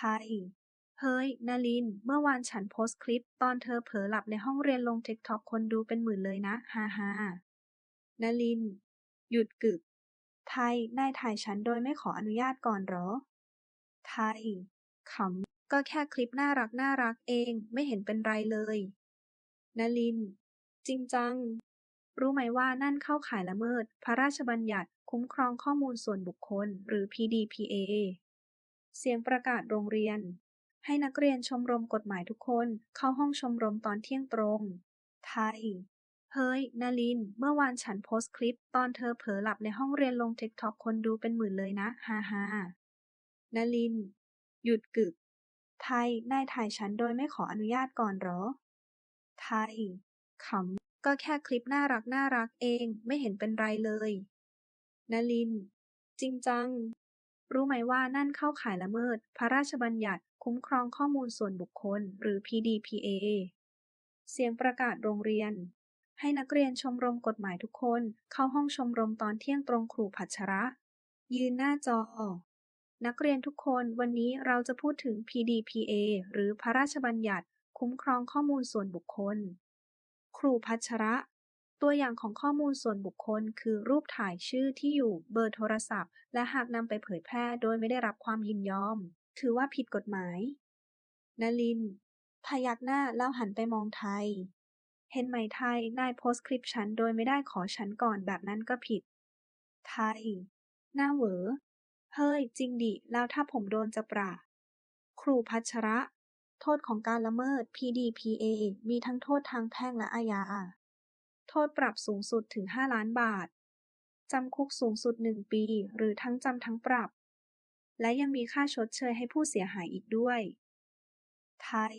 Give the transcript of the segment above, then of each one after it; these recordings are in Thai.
ไทยเฮ้ยนาลิน เมื่อวานฉันโพสต์คลิป ตอนเธอเผลอหลับในห้องเรียนลงทิกทอกคนดูเป็นหมื่นเลยนะ ฮ่าฮ่านลิน หยุดกึก ไทย นายถ่ายฉันโดยไม่ขออนุญาตก่อนหรอ ไทย ขำ ก็แค่คลิปน่ารักน่ารักเอง ไม่เห็นเป็นไรเลย นลิน จริงจัง รู้ไหมว่านั่นเข้าข่ายละเมิด พระราชบัญญัติคุ้มครองข้อมูลส่วนบุคคล หรือ PDPA เสียงประกาศโรงเรียน ให้นักเรียนชมรมกฎหมายทุกคนเข้าห้องชมรมตอนเที่ยงตรง ไทย เฮ้ย นาลิน เมื่อวานฉันโพสต์คลิป ตอนเธอเผลอหลับในห้องเรียนลงทิกท็อกคนดูเป็นหมื่นเลยนะ ฮ่าฮ่านลิน หยุดกึก ไทย นายถ่ายฉันโดยไม่ขออนุญาตก่อนหรอ ไทย ขำ ก็แค่คลิปน่ารักน่ารักเอง ไม่เห็นเป็นไรเลยนลิน จริงจัง รู้ไหมว่านั่นเข้าข่ายละเมิด พระราชบัญญัติ คุ้มครองข้อมูลส่วนบุคคล หรือ PDPA เสียงประกาศโรงเรียน ให้นักเรียนชมรมกฎหมายทุกคน เข้าห้องชมรมตอนเที่ยงตรงครูพัชระ ยืนหน้าจอ นักเรียนทุกคนวันนี้เราจะพูดถึง PDPA หรือพระราชบัญญัติ คุ้มครองข้อมูลส่วนบุคคล ครูพัชระ ตัวอย่างของข้อมูลส่วนบุคคล คือรูปถ่ายชื่อที่อยู่เบอร์โทรศัพท์ และหากนำไปเผยแพร่โดยไม่ได้รับความยินยอม ถือว่าผิดกฎหมายนลิน พยักหน้าแล้วหันไปมองไทย เห็นไหมไทยนายโพสคลิปฉันโดยไม่ได้ขอฉันก่อนแบบนั้นก็ผิด ไทย หน้าเหวอ เฮ้ย จริงดิ แล้วถ้าผมโดนจะปราครูพัชระ โทษของการละเมิด PDPA มีทั้งโทษทางแพ่งและอาญา โทษปรับสูงสุดถึง 5 ล้านบาท จำคุกสูงสุด 1 ปี หรือทั้งจำทั้งปรับ และยังมีค่าชดเชยให้ผู้เสียหายอีกด้วย ไทย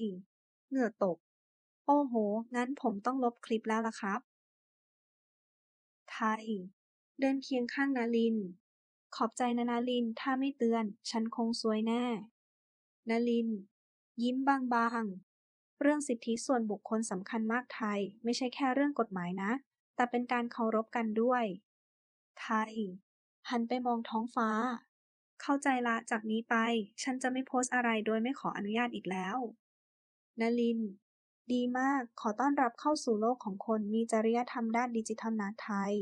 เหงื่อตก โอ้โห งั้นผมต้องลบคลิปแล้วล่ะครับ ไทย เดินเคียงข้างนาลิน ขอบใจนะนาลิน ถ้าไม่เตือน ฉันคงซวยแน่ นาลิน ยิ้มบาง เรื่องสิทธิส่วนบุคคลสำคัญมากไทย ไม่ใช่แค่เรื่องกฎหมายนะ แต่เป็นการเคารพกันด้วย ไทย หันไปมองท้องฟ้า เข้าใจละจากนี้ไป ฉันจะไม่โพสอะไรโดยไม่ขออนุญาตอีกแล้วนลิน ดีมากขอต้อนรับเข้าสู่โลกของคนมีจริยธรรมด้านดิจิทัลนะไทย